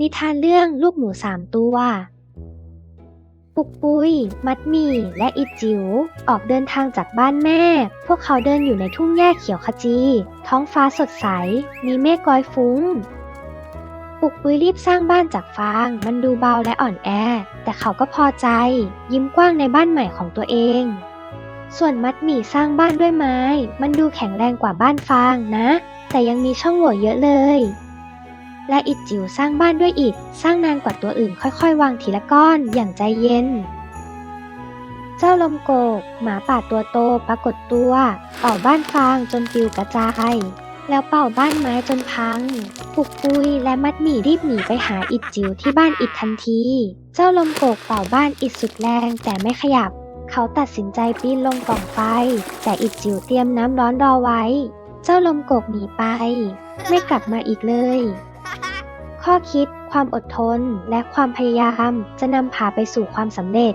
นิทานเรื่องลูกหมูสามตัวปุกปุย มัดมี่และอิจิ๋วออกเดินทางจากบ้านแม่ พวกเขาเดินอยู่ในทุ่งหญ้าเขียวขจี ท้องฟ้าสดใส มีเมฆกอยฟุ้ง ปุกปุยรีบสร้างบ้านจากฟาง มันดูเบาและอ่อนแอ แต่เขาก็พอใจ ยิ้มกว้างในบ้านใหม่ของตัวเอง ส่วนมัดมี่สร้างบ้านด้วยไม้ มันดูแข็งแรงกว่าบ้านฟางนะ แต่ยังมีช่องโหว่เยอะเลย และอิดจิ๋วสร้างบ้านด้วยอิฐสร้างนานกว่าตัวอื่นค่อยๆ วางทีละก้อนอย่างใจเย็น เจ้าลมโกก หมาป่าตัวโตปรากฏตัว เป่าบ้านฟางจนปลิวกระจาย แล้วเป่าบ้านไม้จนพังปุกปุยและมัดหมี่รีบหนีไปหาอิดจิ๋วที่บ้านอิดทันที เจ้าลมโกกเป่าบ้านอิดสุดแรงแต่ไม่ขยับ เขาตัดสินใจปีนลงกล่องไฟ แต่อิดจิ๋วเตรียมน้ำร้อนรอไว้ เจ้าลมโกกหนีไป ไม่กลับมาอีกเลย ข้อคิด ความอดทน และความพยายาม จะนำพาไปสู่ความสำเร็จ